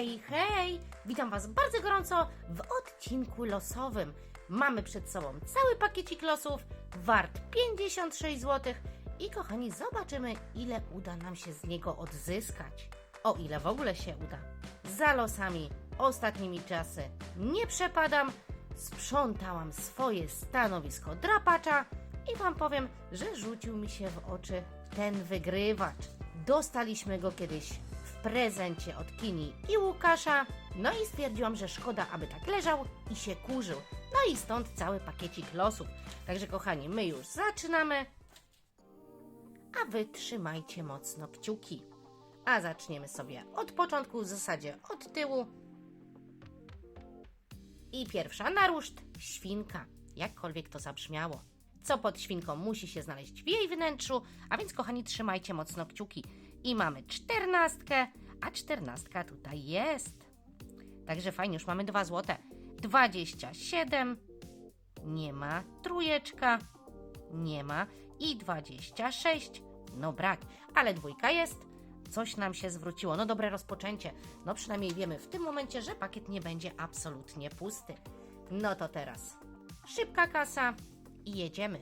Hej, hej! Witam Was bardzo gorąco w odcinku losowym. Mamy przed sobą cały pakiecik losów, wart 56 zł i kochani, zobaczymy ile uda nam się z niego odzyskać. O ile w ogóle się uda. Za losami ostatnimi czasy nie przepadam, sprzątałam swoje stanowisko drapacza i Wam powiem, że rzucił mi się w oczy ten wygrywacz. Dostaliśmy go kiedyś prezencie od Kini i Łukasza, no i stwierdziłam, że szkoda, aby tak leżał i się kurzył. No i stąd cały pakiecik losów. Także kochani, my już zaczynamy, a Wy trzymajcie mocno kciuki. A zaczniemy sobie od początku, w zasadzie od tyłu. I pierwsza na ruszt świnka, jakkolwiek to zabrzmiało. Co pod świnką musi się znaleźć w jej wnętrzu, a więc kochani, trzymajcie mocno kciuki. I mamy czternastkę, a czternastka tutaj jest. Także fajnie, już mamy dwa złote. 27, nie ma, trójeczka, nie ma i 26, no brak, ale dwójka jest. Coś nam się zwróciło, no dobre rozpoczęcie. No przynajmniej wiemy w tym momencie, że pakiet nie będzie absolutnie pusty. No to teraz szybka kasa i jedziemy.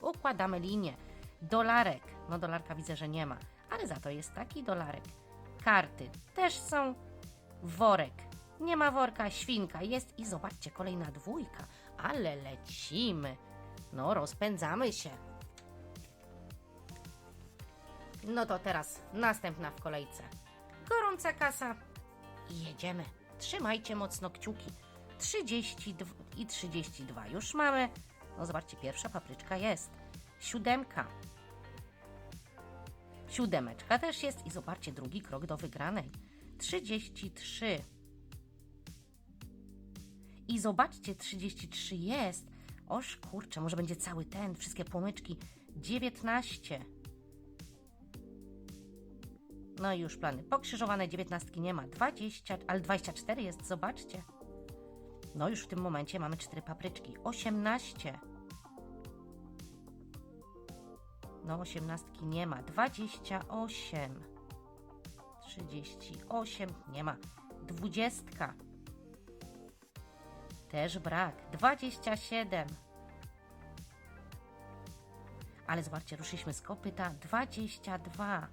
Układamy linię. Dolarek, no dolarka widzę, że nie ma, ale za to jest taki dolarek. Karty też są. Worek, nie ma worka, świnka jest i zobaczcie, kolejna dwójka, ale lecimy. No, rozpędzamy się. No to teraz następna w kolejce. Gorąca kasa i jedziemy. Trzymajcie mocno kciuki. 32 i 32 już mamy. No zobaczcie, pierwsza papryczka jest. Siódemka. Siódemeczka też jest i zobaczcie, drugi krok do wygranej. 33. I zobaczcie, 33 jest. Oż kurczę, może będzie cały ten, wszystkie pomyczki. 19. No i już plany pokrzyżowane, 19 nie ma, 20, ale 24 jest, zobaczcie. No już w tym momencie mamy 4 papryczki, 18. No 18 nie ma, 28. 38 nie ma, 20. Też brak, 27. Ale zobaczcie, ruszyliśmy z kopyta, 22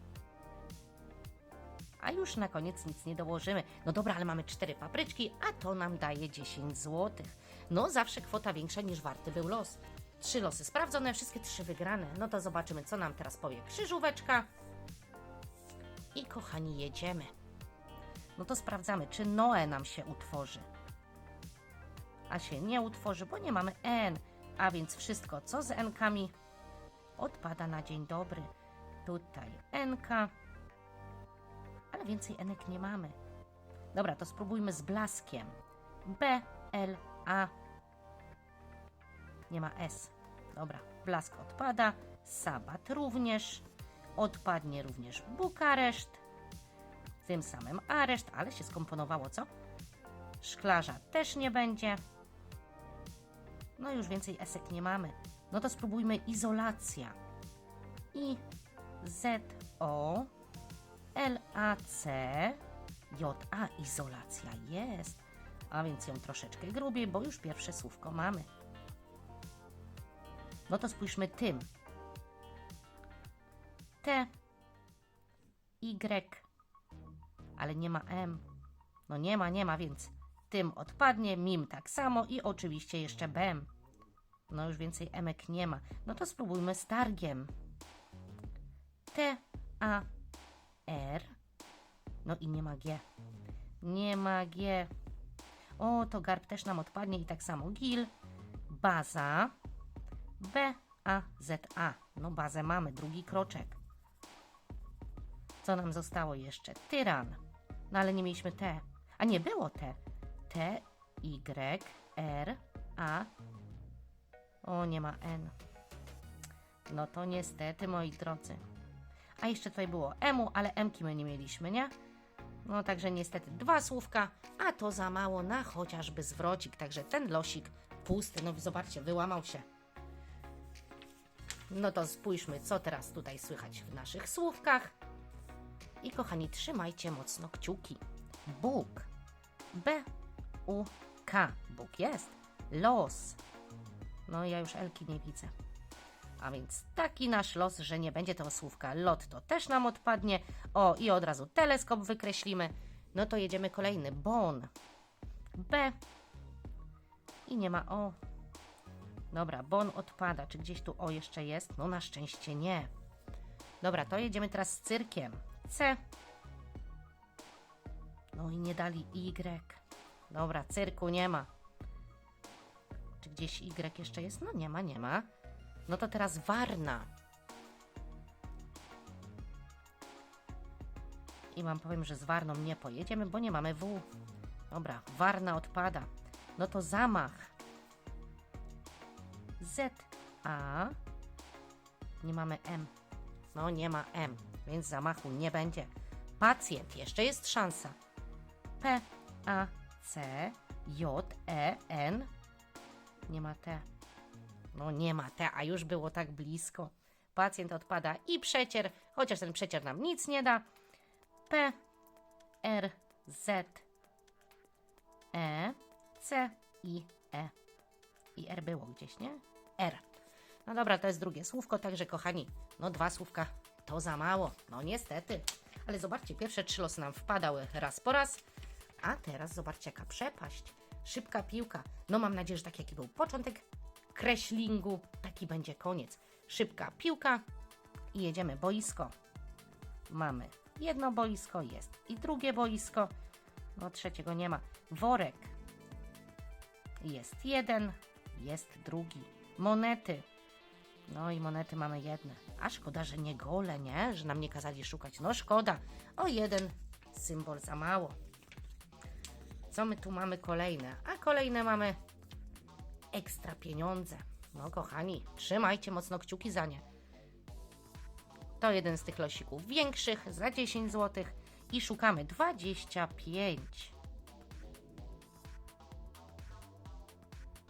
a już na koniec nic nie dołożymy. No dobra, ale mamy cztery papryczki, a to nam daje 10 zł. No zawsze kwota większa niż warty był los. Trzy losy sprawdzone, wszystkie trzy wygrane. No to zobaczymy, co nam teraz powie krzyżóweczka. I kochani, jedziemy. No to sprawdzamy, czy Noe nam się utworzy. A się nie utworzy, bo nie mamy N. A więc wszystko, co z N-kami, odpada na dzień dobry. Tutaj N-ka ale więcej enek nie mamy. Dobra, to spróbujmy z blaskiem. B, L, A. Nie ma S. Dobra, blask odpada. Sabat również. Odpadnie również Bukareszt. Tym samym areszt, ale się skomponowało, co? Szklarza też nie będzie. No już więcej esek nie mamy. No to spróbujmy izolacja. I, Z, O, LAC, JA izolacja jest, a więc ją troszeczkę grubiej, bo już pierwsze słówko mamy. No to spójrzmy tym. T, Y, ale nie ma M. No nie ma, nie ma, więc tym odpadnie, mim tak samo i oczywiście jeszcze BEM. No już więcej emek nie ma. No to spróbujmy z targiem. T, A, R. No i nie ma G. Nie ma G. O, to garb też nam odpadnie i tak samo gil. Baza. B, A, Z, A. No bazę mamy, drugi kroczek. Co nam zostało jeszcze? Tyran. No ale nie mieliśmy T. A nie było T. T, Y, R, A. O, nie ma N. No to niestety, moi drodzy. A jeszcze tutaj było emu, ale emki my nie mieliśmy, nie? No także niestety dwa słówka, a to za mało na chociażby zwrocik. Także ten losik pusty, no zobaczcie, wyłamał się. No to spójrzmy, co teraz tutaj słychać w naszych słówkach. I kochani, trzymajcie mocno kciuki. Bóg B, U, K. Bóg jest. Los. No ja już Elki nie widzę. A więc taki nasz los, że nie będzie tego słówka lot, to też nam odpadnie. O, i od razu teleskop wykreślimy. No to jedziemy kolejny. Bon. B. I nie ma O. Dobra, bon odpada. Czy gdzieś tu O jeszcze jest? No na szczęście nie. Dobra, to jedziemy teraz z cyrkiem. C. No i nie dali Y. Dobra, cyrku nie ma. Czy gdzieś Y jeszcze jest? No nie ma, nie ma. No to teraz Warna. I wam powiem, że z Warną nie pojedziemy, bo nie mamy W. Dobra, Warna odpada. No to zamach. A. Nie mamy M. No nie ma M, więc zamachu nie będzie. Pacjent, jeszcze jest szansa. P, A, C, J, E, N. Nie ma T. No nie ma T, a już było tak blisko. Pacjent odpada i przecier, chociaż ten przecier nam nic nie da. P, R, Z, E, C, I, E. I R było gdzieś, nie? R. No dobra, to jest drugie słówko, także kochani, no dwa słówka to za mało. No niestety. Ale zobaczcie, pierwsze trzy losy nam wpadały raz po raz, a teraz zobaczcie jaka przepaść. Szybka piłka. No mam nadzieję, że tak jaki był początek kreślingu, taki będzie koniec. Szybka piłka i jedziemy boisko. Mamy jedno boisko, jest i drugie boisko. No trzeciego nie ma. Worek. Jest jeden, jest drugi. Monety. No i monety mamy jedne. A szkoda, że nie gole, nie? Że nam nie kazali szukać. No szkoda. O jeden symbol za mało. Co my tu mamy kolejne? A kolejne mamy ekstra pieniądze. No kochani, trzymajcie mocno kciuki za nie. To jeden z tych losików większych za 10 zł i szukamy 25.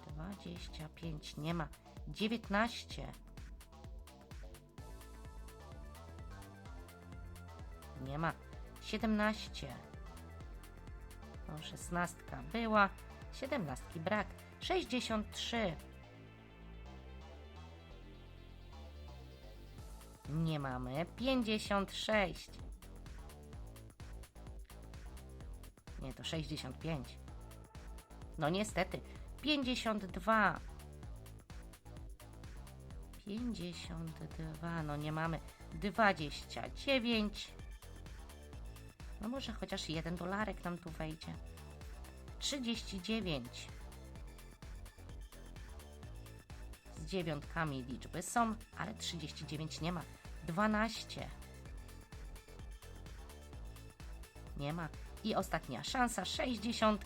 25 nie ma. 19. Nie ma. 17. No, 16 była. 17 brak. 63. Nie mamy. 56. Nie, to 65. No niestety. 52. 52. No nie mamy. 29. No może chociaż jeden dolarek nam tu wejdzie. 39. Z dziewiątkami liczby są, ale 39 nie ma. 12. Nie ma. I ostatnia szansa, 60.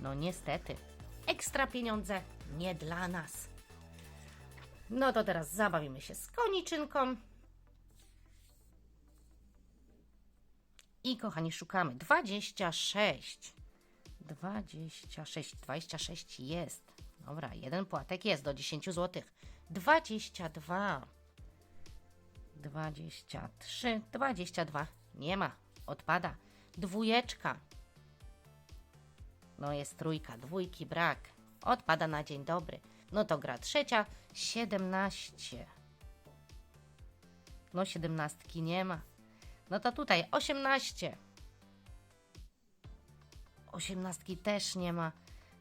No niestety, ekstra pieniądze nie dla nas. No to teraz zabawimy się z koniczynką. I kochani, szukamy 26. 26, 26 jest. Dobra, jeden płatek jest do 10 zł. 22. 23, 22. Nie ma, odpada. Dwójeczka. No jest trójka, dwójki brak. Odpada na dzień dobry. No to gra trzecia, 17. No siedemnastki nie ma. No to tutaj 18. Osiemnastki też nie ma.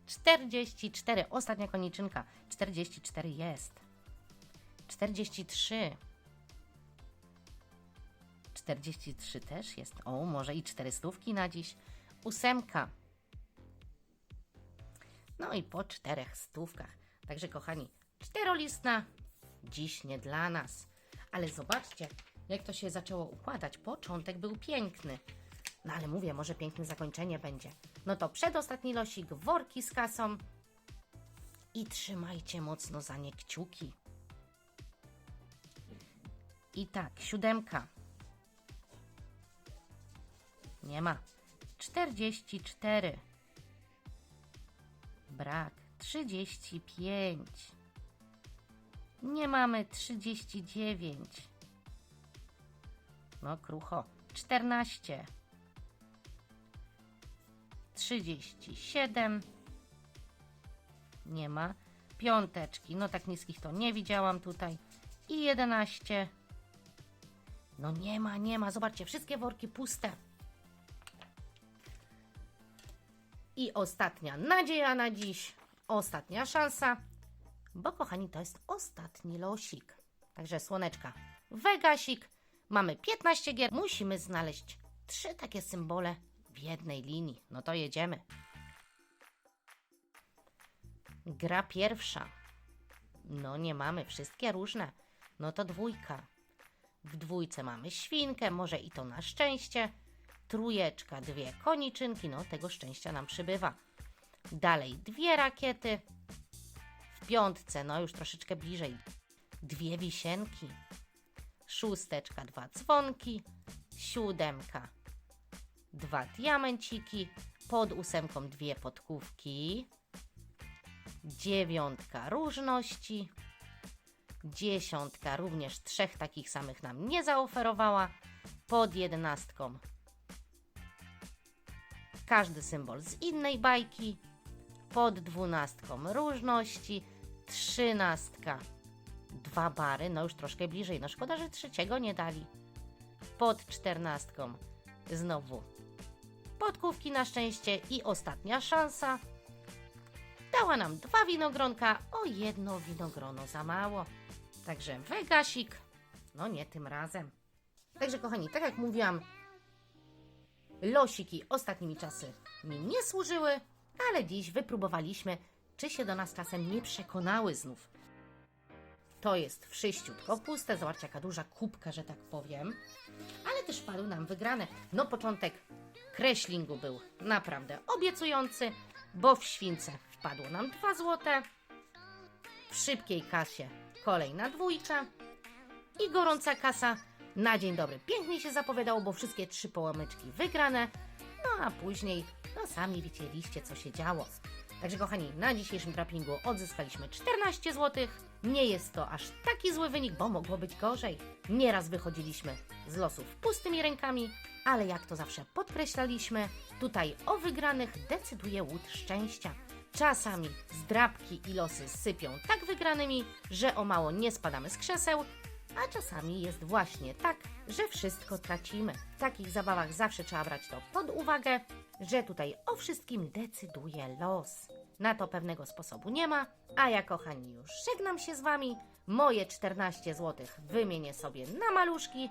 44. Ostatnia koniczynka. 44 jest. 43. 43 też jest. O, może i 400 na dziś. Ósemka. No i po czterech stówkach. Także kochani, czterolistna dziś nie dla nas. Ale zobaczcie, jak to się zaczęło układać. Początek był piękny. No ale mówię, może piękne zakończenie będzie. No to przedostatni losik, worki z kasą. I trzymajcie mocno za nie kciuki. I tak, siódemka. Nie ma. 44. Brak. 35. Nie mamy 39. No krucho. 14. 37. Nie ma. Piąteczki. No tak niskich to nie widziałam tutaj. I 11. No nie ma, nie ma. Zobaczcie, wszystkie worki puste. I ostatnia nadzieja na dziś. Ostatnia szansa. Bo kochani, to jest ostatni losik. Także słoneczka. Wegasik. Mamy 15 gier. Musimy znaleźć trzy takie symbole w jednej linii. No to jedziemy. Gra pierwsza. No nie mamy, wszystkie różne. No to dwójka. W dwójce mamy świnkę, może i to na szczęście. Trójeczka, dwie koniczynki, no tego szczęścia nam przybywa. Dalej dwie rakiety. W piątce, no już troszeczkę bliżej, dwie wisienki. Szósteczka, dwa dzwonki. Siódemka, dwa diamenciki. Pod ósemką dwie podkówki. Dziewiątka różności. Dziesiątka również trzech takich samych nam nie zaoferowała. Pod jedenastką każdy symbol z innej bajki. Pod dwunastką różności. Trzynastka dwa bary, no już troszkę bliżej. No szkoda, że trzeciego nie dali. Pod czternastką znowu podkówki na szczęście i ostatnia szansa. Dała nam dwa winogronka, o jedno winogrono za mało. Także Vegasik, no nie tym razem. Także kochani, tak jak mówiłam, losiki ostatnimi czasy mi nie służyły, ale dziś wypróbowaliśmy, czy się do nas czasem nie przekonały znów. To jest wszyściutko puste, zobaczcie jaka duża kubka, że tak powiem. Ale też padły nam wygrane. No początek kreślingu był naprawdę obiecujący, bo w śwince wpadło nam 2 złote. W szybkiej kasie kolejna dwójka i gorąca kasa na dzień dobry. Pięknie się zapowiadało, bo wszystkie trzy połamyczki wygrane. No a później, no sami widzieliście, co się działo. Także kochani, na dzisiejszym trappingu odzyskaliśmy 14 zł. Nie jest to aż taki zły wynik, bo mogło być gorzej. Nieraz wychodziliśmy z losów pustymi rękami, ale jak to zawsze podkreślaliśmy, tutaj o wygranych decyduje łód szczęścia. Czasami zdrabki i losy sypią tak wygranymi, że o mało nie spadamy z krzeseł, a czasami jest właśnie tak, że wszystko tracimy. W takich zabawach zawsze trzeba brać to pod uwagę, że tutaj o wszystkim decyduje los. Na to pewnego sposobu nie ma, a ja kochani już żegnam się z Wami. Moje 14 zł wymienię sobie na maluszki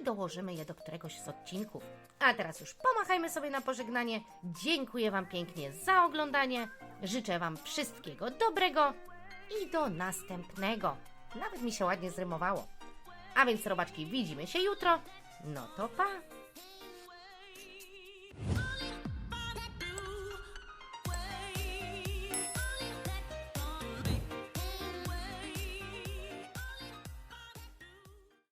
i dołożymy je do któregoś z odcinków. A teraz już pomachajmy sobie na pożegnanie. Dziękuję Wam pięknie za oglądanie. Życzę Wam wszystkiego dobrego i do następnego. Nawet mi się ładnie zrymowało. A więc robaczki, widzimy się jutro. No to pa!